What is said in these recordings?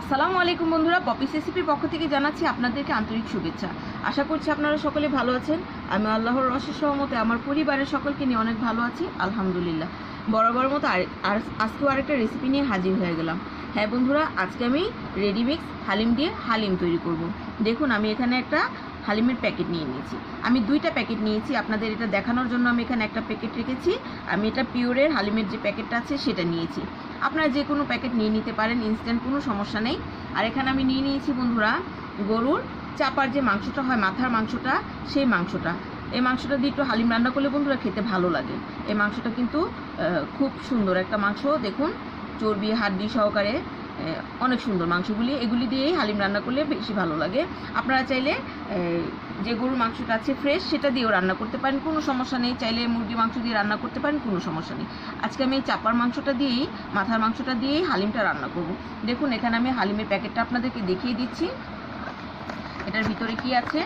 আসসালামু আলাইকুম বন্ধুরা পপিস রেসিপির পক্ষ থেকে জানাচ্ছি আপনাদেরকে আন্তরিক শুভেচ্ছা। আশা করছি আপনারা সকলে ভালো আছেন। আমি আল্লাহর রসের সহমতে আমার পরিবারের সকলকে নিয়ে অনেক ভালো আছি, আলহামদুলিল্লাহ। বরাবর মতো আর আজকেও আরেকটা রেসিপি নিয়ে হাজির হয়ে গেলাম। হ্যাঁ বন্ধুরা, আজকে আমি রেডিমিক্স হালিম দিয়ে হালিম তৈরি করব। দেখুন, আমি এখানে একটা হালিমের প্যাকেট নিয়ে নিয়েছি। আমি দুইটা প্যাকেট নিয়েছি, আপনাদের এটা দেখানোর জন্য আমি এখানে একটা প্যাকেট রেখেছি। আমি এটা পিওরের হালিমের যে প্যাকেটটা আছে সেটা নিয়েছি। আপনারা যে কোনো প্যাকেট নিয়ে নিতে পারেন ইনস্ট্যান্ট কোনো সমস্যা নেই। আর এখানে আমি নিয়ে নিয়েছি বন্ধুরা গরুর চাপার যে মাংসটা হয়, মাথার মাংসটা, সেই মাংসটা। এই মাংসটা দিয়ে একটু হালিম রান্না করলে বন্ধুরা খেতে ভালো লাগে। এই মাংসটা কিন্তু খুব সুন্দর একটা মাংস। দেখুন, চর্বি, হাড্ডি সহকারে অনেক সুন্দর মাংসগুলি। এগুলি দিয়েই হালিম রান্না করলে বেশি ভালো লাগে। আপনারা চাইলে যে গরুর মাংসটা আছে ফ্রেশ সেটা দিয়েও রান্না করতে পারেন, কোনো সমস্যা নেই। চাইলে মুরগি মাংস দিয়ে রান্না করতে পারেন, কোনো সমস্যা নেই। আজকে আমি এই চাপার মাংসটা দিয়েই, মাথার মাংসটা দিয়েই হালিমটা রান্না করব। দেখুন, এখানে আমি হালিমের প্যাকেটটা আপনাদেরকে দেখিয়ে দিচ্ছি। এটার ভিতরে কি আছে?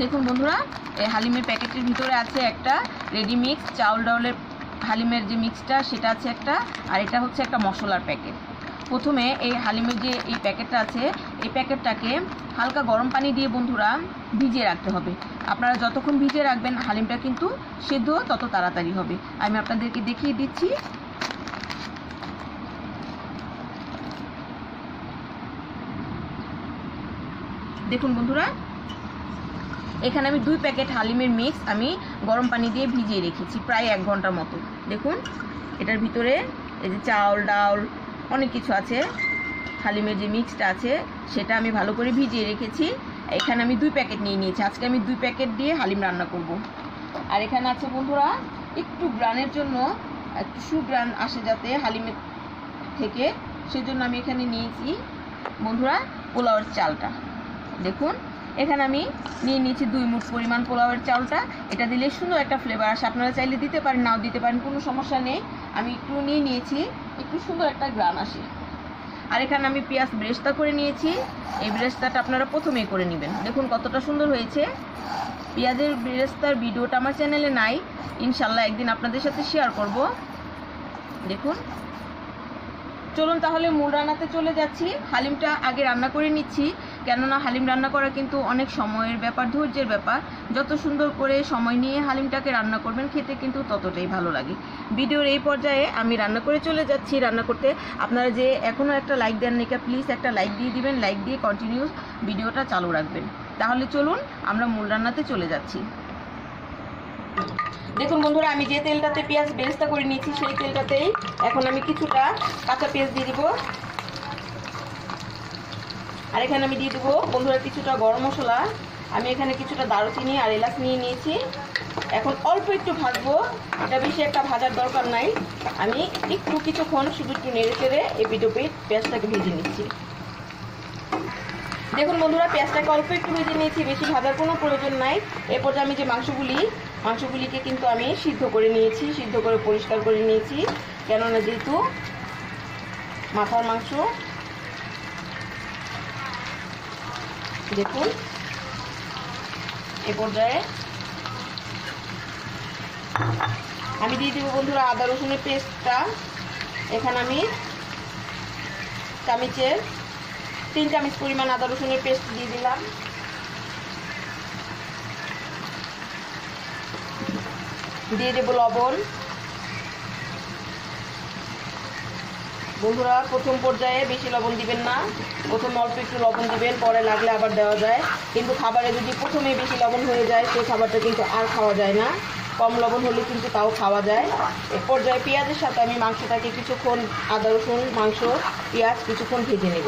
দেখুন বন্ধুরা এই হালিমের প্যাকেটের ভিতরে আছে একটা রেডি মিক্স চাউল ডাউলের হালিমের যে মিক্সটা সেটা আছে একটা, আর এটা হচ্ছে একটা মশলার প্যাকেট প্রথমে এই হালিমের যে এই প্যাকেটটা আছে, এই প্যাকেটটাকে হালকা গরম পানি দিয়ে বন্ধুরা ভিজিয়ে রাখতে হবে। আপনারা যতক্ষণ ভিজিয়ে রাখবেন, হালিমটা কিন্তু সেদ্ধ তত তাড়াতাড়ি হবে। আমি আপনাদেরকে দেখিয়ে দিচ্ছি। দেখুন বন্ধুরা এখানে আমি দুই প্যাকেট হালিমের মিক্স আমি গরম পানি দিয়ে ভিজিয়ে রেখেছি, প্রায় এক ঘণ্টার মতো। দেখুন, এটার ভিতরে এই যে চাউল ডাউল অনেক কিছু আছে। হালিমের যে মিক্সটা আছে, সেটা আমি ভালো করে ভিজিয়ে রেখেছি। এখানে আমি দুই প্যাকেট নিয়ে নিয়েছি। আজকে আমি দুই প্যাকেট দিয়ে হালিম রান্না করব। আর এখানে আছে বন্ধুরা, একটু গ্রানের জন্য, একটু সুগ্রান আসে যাতে হালিমের থেকে, সেজন্য আমি এখানে নিয়েছি বন্ধুরা পোলাওয়ের চালটা। দেখুন এখানে আমি নিয়ে নিয়েছি দুই মুঠ পরিমাণ পোলাওয়ের চালটা এটা দিলে সুন্দর একটা ফ্লেভার আসে। আপনারা চাইলে দিতে পারেন, নাও দিতে পারেন, কোনো সমস্যা নেই। আমি একটু নিয়ে নিয়েছি, একটু সুন্দর একটা গ্রান আসে। আর এখানে আমি পেঁয়াজ ব্রেস্তা করে নিয়েছি। এই ব্রেস্তাটা আপনারা প্রথমেই করে নেবেন। দেখুন কতটা সুন্দর হয়েছে। পেঁয়াজের ব্রেস্তার ভিডিওটা আমার চ্যানেলে নাই। ইনশাল্লাহ একদিন আপনাদের সাথে শেয়ার করব। দেখুন। চলুন তাহলে মূল রান্নাতে চলে যাচ্ছি। হালিমটা আগে রান্না করে নিচ্ছি। কেননা হালিম রান্না করা কিন্তু অনেক সময়ের ব্যাপার, ধৈর্যের ব্যাপার। যত সুন্দর করে সময় নিয়ে হালিমটাকে রান্না করবেন, খেতে কিন্তু ততটাই ভালো লাগে। ভিডিওর এই পর্যায়ে আমি রান্না করে চলে যাচ্ছি রান্না করতে। আপনারা যে এখনও একটা লাইক দেন নিকা প্লিজ একটা লাইক দিয়ে দিবেন লাইক দিয়ে কন্টিনিউ ভিডিওটা চালু রাখবেন। তাহলে চলুন, আমরা মূল রান্নাতে চলে যাচ্ছি। দেখুন বন্ধুরা, আমি যে তেলটাতে পেঁয়াজ বেরেস্তা করে নিয়েছি, সেই তেলটাতেই এখন আমি কিছুটা কাঁচা পেঁয়াজ দিয়ে দিব। আর এখানে আমি দিয়ে দেবো, বন্ধুরা কিছুটা গরম মশলা। আমি এখানে কিছুটা দারুচিনি আর এলাচ নিয়ে নিয়েছি। এখন অল্প একটু ভাজবো। এটা বেশি একটা ভাজার দরকার নাই। আমি একটু কিছুক্ষণ শুধু একটু নেড়ে চেড়ে এপিট ওপিট পেঁয়াজটাকে ভেজে নিচ্ছি। দেখুন বন্ধুরা, পেঁয়াজটাকে অল্প একটু ভেজে নিয়েছি, বেশি ভাজার কোনো প্রয়োজন নাই। এরপর আমি যে মাংসগুলি, মাংসগুলিকে কিন্তু আমি সিদ্ধ করে নিয়েছি, সিদ্ধ করে পরিষ্কার করে নিয়েছি। কেননা যেহেতু মাথার মাংস দেখুন। এ পর্যায়ে আমি দিয়ে দেবো বন্ধুরা আদা, রসুনের পেস্টটা। এখানে আমি চামিচের তিন চামচ পরিমাণ আদা, রসুনের পেস্ট দিয়ে দিলাম। দিয়ে দেবো লবণ। বন্ধুরা, প্রথম পর্যায়ে বেশি লবণ দিবেন না। প্রথমে অল্প একটু লবণ দিবেন, পরে লাগলে আবার দেওয়া যায়। কিন্তু খাবারে যদি প্রথমে বেশি লবণ হয়ে যায়, সেই খাবারটা কিন্তু আর খাওয়া যায় না। কম লবণ হলে কিন্তু তাও খাওয়া যায়। এ পর্যায়ে পেঁয়াজের সাথে আমি মাংসটাকে কিছুক্ষণ আদা, রসুন, মাংস, পেঁয়াজ কিছুক্ষণ ভেজে নেব।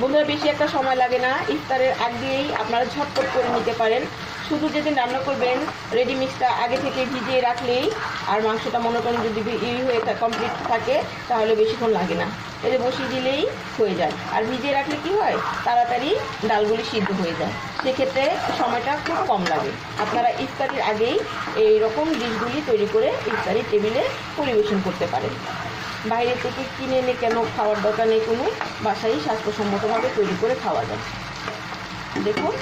বন্ধুরা, বেশি একটা সময় লাগে না। ইফতারের আগ দিয়েই আপনারা ঝটপট করে নিতে পারেন। শুধু যেদিন রান্না করবেন রেডি মিক্সটা আগে থেকে ভিজিয়ে রাখলেই আর মাংসটা মনে করেন যদি ই হয়ে কমপ্লিট থাকে, তাহলে বেশিক্ষণ লাগে না। এতে বসিয়ে দিলেই হয়ে যায়। আর ভিজিয়ে রাখলে কি হয়? তাড়াতাড়ি ডালগুলি সিদ্ধ হয়ে যায়। সেক্ষেত্রে সময়টা খুব কম লাগে। আপনারা ইফতারির আগেই এই রকম ডিশগুলি তৈরি করে ইফতারির টেবিলে পরিবেশন করতে পারেন। বাইরে থেকে কিনে এনে কেন খাওয়ার দরকার নেই কোনো, বাসায় স্বাস্থ্যসম্মতভাবে তৈরি করে খাওয়া যায়। দেখুন।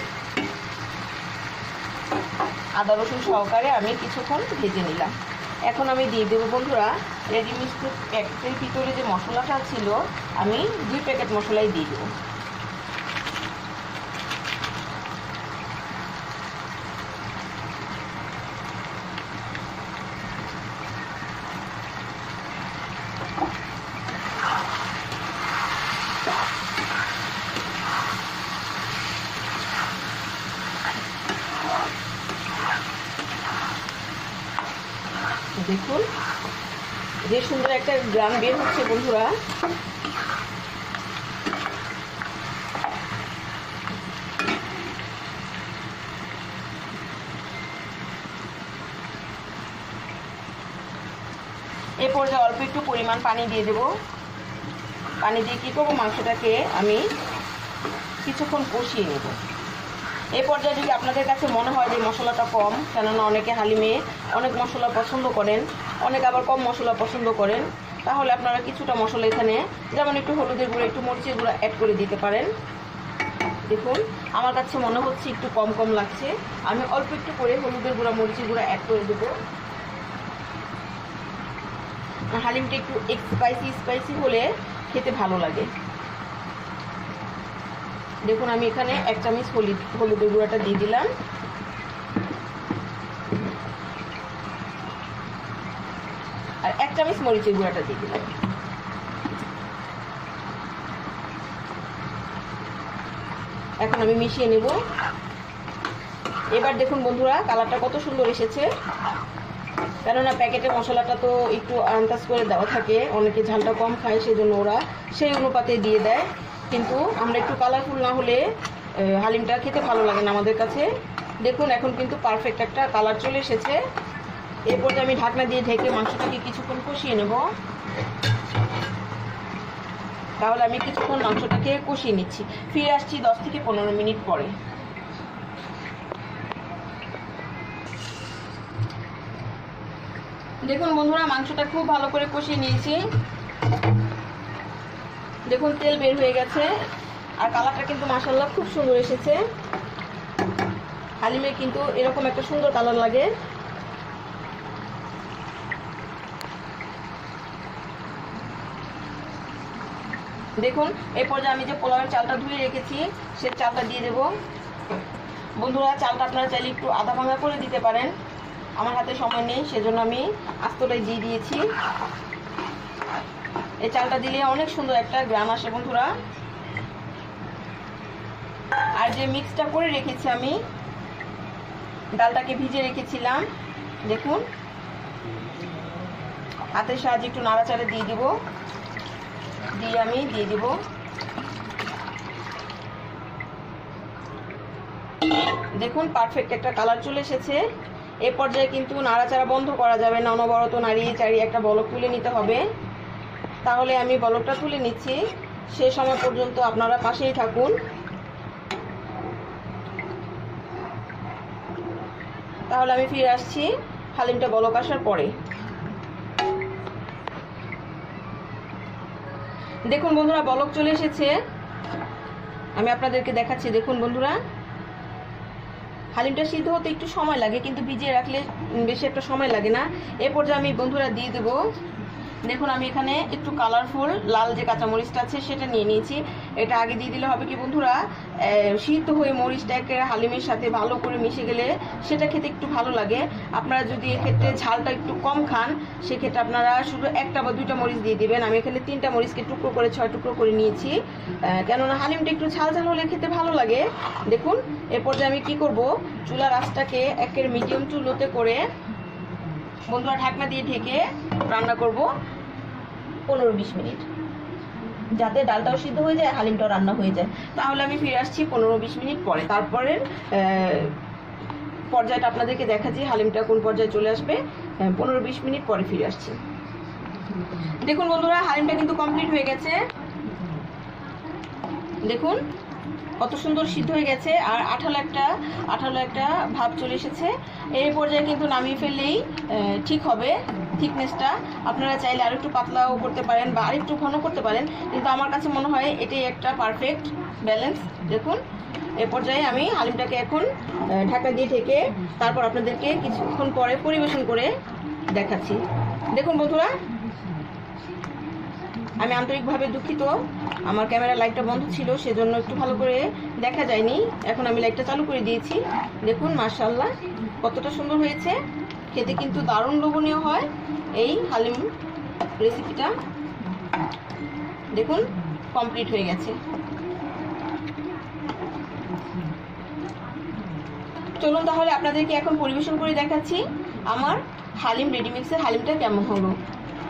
আদা রসুন সহকারে আমি কিছুক্ষণ ভেজে নিলাম। এখন আমি দিয়ে দেবো বন্ধুরা রেডি মিক্সড প্যাকেটের ভিতরে যে মশলাটা ছিল, আমি দুই প্যাকেট মশলাই দিয়ে দেবো। দেখুন, যে সুন্দর একটা গ্রাম বের হচ্ছে বন্ধুরা। এ পর্যায়ে অল্প একটু পরিমাণ পানি দিয়ে দেব। পানি দিয়ে কী করব? মাংসটাকে আমি কিছুক্ষণ কষিয়ে নেব। এই পর্যায়ে যদি আপনাদের কাছে মনে হয় যে মশলাটা কম, কেননা অনেকে হালিমে অনেক মশলা পছন্দ করেন, অনেক আবার কম মশলা পছন্দ করেন, তাহলে আপনারা কিছুটা মশলা এখানে, যেমন একটু হলুদের গুঁড়ো, একটু মরিচের গুঁড়ো অ্যাড করে দিতে পারেন। দেখুন, আমার কাছে মনে হচ্ছে একটু কম কম লাগছে। আমি অল্প একটু করে হলুদের গুঁড়া, মরিচের গুঁড়া অ্যাড করে দেবো। হালিমটা একটু স্পাইসি স্পাইসি হলে খেতে ভালো লাগে। দেখুন, আমি এখানে এক চামচ হলুদ, হলুদের গুঁড়াটা দিয়ে দিলাম। আর এক চামচ মরিচের গুঁড়াটা দিয়ে দিলাম। এখন আমি মিশিয়ে নেব। এবার দেখুন বন্ধুরা, কালারটা কত সুন্দর এসেছে। কেননা প্যাকেটে মশলাটা তো একটু আন্দাজ করে দেওয়া থাকে, অনেকে ঝালটা কম খায়, সেজন্য ওরা সেই অনুপাতে দিয়ে দেয়। কিন্তু আমরা একটু কালারফুল না হলে হালিমটা খেতে ভালো লাগে না আমাদের কাছে। দেখুন, এখন কিন্তু পারফেক্ট একটা কালার চলে এসেছে। এরপর আমি ঢাকনা দিয়ে ঢেকে মাংসটাকে কিছুক্ষণ কষিয়ে নেব। তাহলে আমি কিছুক্ষণ মাংসটাকে কষিয়ে নিচ্ছি। ফিরে আসছি দশ থেকে পনেরো মিনিট পরে। দেখুন বন্ধুরা, মাংসটা খুব ভালো করে কষিয়ে নিয়েছি। দেখুন, তেল বের হয়ে গেছে। আর কালারটা কিন্তু মাসাল্লাহ খুব সুন্দর এসেছে। হালিমে কিন্তু এরকম একটা সুন্দর কালার লাগে। দেখুন এই পর্যায়ে আমি যে পোলাওয়ের চালটা ধুয়ে রেখেছি, সে চালটা দিয়ে দেব। বন্ধুরা, চালটা আপনারা চাইলে একটু আধা ভাঙা করে দিতে পারেন। আমার হাতে সময় নেই, সেজন্য আমি আস্তটাই দিয়ে দিয়েছি। এই চালটা দিলে অনেক সুন্দর একটা গ্রাম আসে বন্ধুরা। আর যে মিক্সটা করে রেখেছি আমি, ডালটাকে ভিজে রেখেছিলাম, দেখুন। হাতের সাহায্যে একটু নাড়াচাড়া দিয়ে দিব। দিয়ে আমি দিয়ে দিব। দেখুন পারফেক্ট একটা কালার চলে এসেছে। এ পর্যায়ে কিন্তু নাড়াচাড়া বন্ধ করা যাবে না, অনবরত নাড়িয়ে চাড়িয়ে একটা বলক তুলে নিতে হবে। তাহলে আমি বলকটা তুলে নিচ্ছি। সে সময় পর্যন্ত আপনারা পাশেই থাকুন। তাহলে আমি ফিরে আসছি। হালিমটা বলক আসার পরে। দেখুন বন্ধুরা, বলক চলে এসেছে। আমি আপনাদেরকে দেখাচ্ছি। দেখুন বন্ধুরা। হালিমটা সিদ্ধ হতে একটু সময় লাগে, কিন্তু ভিজিয়ে রাখলে বেশি একটা সময় লাগে না। এ পর্যায়ে আমি বন্ধুরা দিয়ে দেবো। দেখুন, আমি এখানে একটু কালারফুল লাল যে কাঁচামরিচটা আছে, সেটা নিয়ে নিয়েছি। এটা আগে দিয়ে দিলে হবে কি বন্ধুরা? সিদ্ধ হয়ে মরিচটাকে হালিমের সাথে ভালো করে মিশে গেলে সেটা খেতে একটু ভালো লাগে। আপনারা যদি এক্ষেত্রে ঝালটা একটু কম খান, সেক্ষেত্রে আপনারা শুধু একটা বা দুইটা মরিচ দিয়ে দিবেন। আমি এখানে তিনটা মরিচকে টুকরো করে, ছয় টুকরো করে নিয়েছি। কেননা হালিমটা একটু ঝাল ঝাল হলে খেতে ভালো লাগে। দেখুন, এরপর যে আমি কি করব, চুলার আঁচটাকে একের মিডিয়াম চুলোতে করে বন্ধুরা ঢাকনা দিয়ে ঢেকে রান্না করব পনেরো বিশ মিনিট। যাতে ডালটাও সিদ্ধ হয়ে যায়, হালিমটাও রান্না হয়ে যায়। তাহলে আমি ফিরে আসছি পনেরো বিশ মিনিট পরে। তারপরে পর্যায়টা আপনাদেরকে দেখাচ্ছি, হালিমটা কোন পর্যায়ে চলে আসবে। পনেরো বিশ মিনিট পরে ফিরে আসছি। দেখুন বন্ধুরা, হালিমটা কিন্তু কমপ্লিট হয়ে গেছে। দেখুন কত সুন্দর সিদ্ধ হয়ে গেছে আর আঠালো একটা আঠালো একটা ভাব চলে এসেছে। এই পর্যায়ে কিন্তু নামিয়ে ফেললেই ঠিক হবে থিকনেসটা আপনারা চাইলে আর একটু পাতলাও করতে পারেন বা আরেকটু ঘন করতে পারেন, কিন্তু আমার কাছে মনে হয় এটাই একটা পারফেক্ট ব্যালেন্স দেখুন, এ পর্যায়ে আমি হালিমটাকে এখন ঢাকা দিয়ে ঢেকে তারপর আপনাদেরকে কিছুক্ষণ পরে পরিবেশন করে দেখাচ্ছি। দেখুন বন্ধুরা আমি আন্তরিকভাবে দুঃখিত। আমার ক্যামেরা লাইটটা বন্ধ ছিল, সেজন্য একটু ভালো করে দেখা যায়নি। এখন আমি লাইটটা চালু করে দিয়েছি। দেখুন মার্শাল্লাহ কতটা সুন্দর হয়েছে। খেতে কিন্তু দারুণ লোভনীয় হয় এই হালিম রেসিপিটা দেখুন কমপ্লিট হয়ে গেছে। চলুন তাহলে আপনাদেরকে এখন পরিবেশন করে দেখাচ্ছি আমার হালিম রেডিমিক্সের হালিমটা কেমন হলো।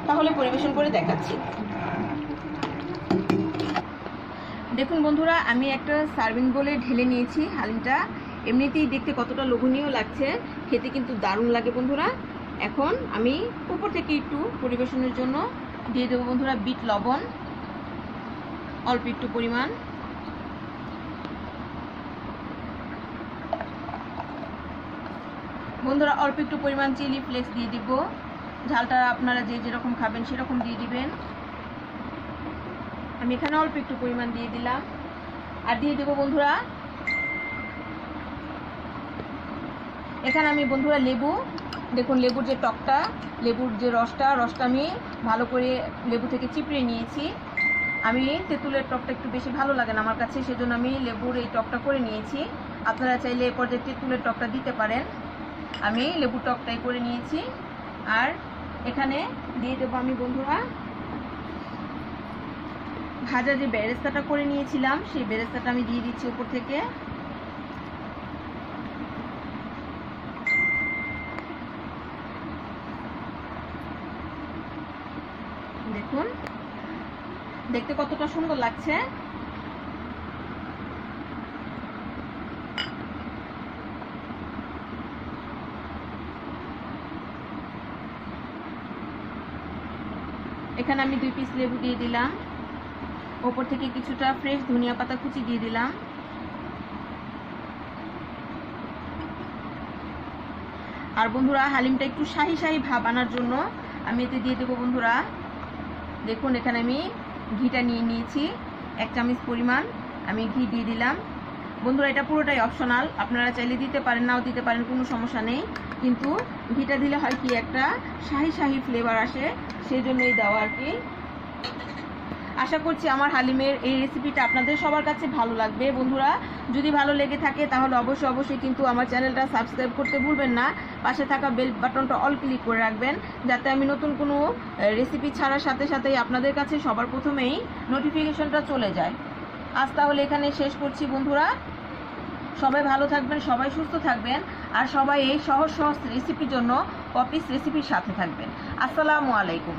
তাহলে পরিবেশন করে দেখাচ্ছি। দেখুন বন্ধুরা, আমি একটা সার্ভিং বলে ঢেলে নিয়েছি হালিমটা। এমনিতেই দেখতে কতটা লোভনীয় লাগছে, খেতে কিন্তু দারুণ লাগে বন্ধুরা। এখন আমি উপর থেকে একটু পরিবেশনের জন্য দিয়ে দেবো বন্ধুরা বিট লবণ, অল্প একটু পরিমাণ। বন্ধুরা, অল্প একটু পরিমাণ চিলি ফ্লেক্স দিয়ে দিব। ঝালটা আপনারা যে যেরকম খাবেন সেরকম দিয়ে দিবেন। আমি এখানে অল্প একটু পরিমাণ দিয়ে দিলাম। আর দিয়ে দেবো বন্ধুরা, এখানে আমি বন্ধুরা লেবু, দেখুন লেবুর যে টকটা, লেবুর যে রসটা রসটা আমি ভালো করে লেবু থেকে চিপড়ে নিয়েছি। আমি তেঁতুলের টকটা একটু বেশি ভালো লাগে না আমার কাছে, সেজন্য আমি লেবুর এই টকটা করে নিয়েছি। আপনারা চাইলে এ পর্যায়ে তেঁতুলের টকটা দিতে পারেন। আমি লেবুর টকটাই করে নিয়েছি। আর এখানে দিয়ে দেবো আমি বন্ধুরা ভাজা যে বেরেস্তাটা করে নিয়েছিলাম, সেই বেরেস্তাটা আমি দিয়ে দিচ্ছি উপর থেকে। দেখুন, দেখতে কতটা সুন্দর লাগছে। এখানে আমি দুই পিস লেবু দিয়ে দিলাম। ওপর থেকে কিছুটা ফ্রেশ ধনিয়া পাতা কুচি দিয়ে দিলাম। আর বন্ধুরা, হালিমটা একটু শাহি শাহি ভাব আনার জন্য আমি এতে দিয়ে দেবো বন্ধুরা। দেখুন, এখানে আমি ঘিটা নিয়ে নিয়েছি, এক চামচ পরিমাণ আমি ঘি দিয়ে দিলাম। বন্ধুরা, এটা পুরোটাই অপশনাল আপনারা চাইলে দিতে পারেন, নাও দিতে পারেন, কোনো সমস্যা নেই। কিন্তু ঘিটা দিলে হয় কি, একটা শাহি শাহি ফ্লেভার আসে, সেই জন্যই দেওয়া আর কি। আশা করছি আমার হালিমের এই রেসিপিটা আপনাদের সবার কাছে ভালো লাগবে। বন্ধুরা, যদি ভালো লেগে থাকে তাহলে অবশ্যই অবশ্যই কিন্তু আমার চ্যানেলটা সাবস্ক্রাইব করতে ভুলবেন না। পাশে থাকা বেল বাটনটা অল ক্লিক করে রাখবেন, যাতে আমি নতুন কোনো রেসিপি ছাড়ার সাথে সাথেই আপনাদের কাছে সবার প্রথমেই নোটিফিকেশনটা চলে যায়। আজ তাহলে এখানে শেষ করছি বন্ধুরা। সবাই ভালো থাকবেন, সবাই সুস্থ থাকবেন, আর সবাই এই সহজ সহজ রেসিপির জন্য কপিস রেসিপির সাথে থাকবেন। আসসালামু আলাইকুম।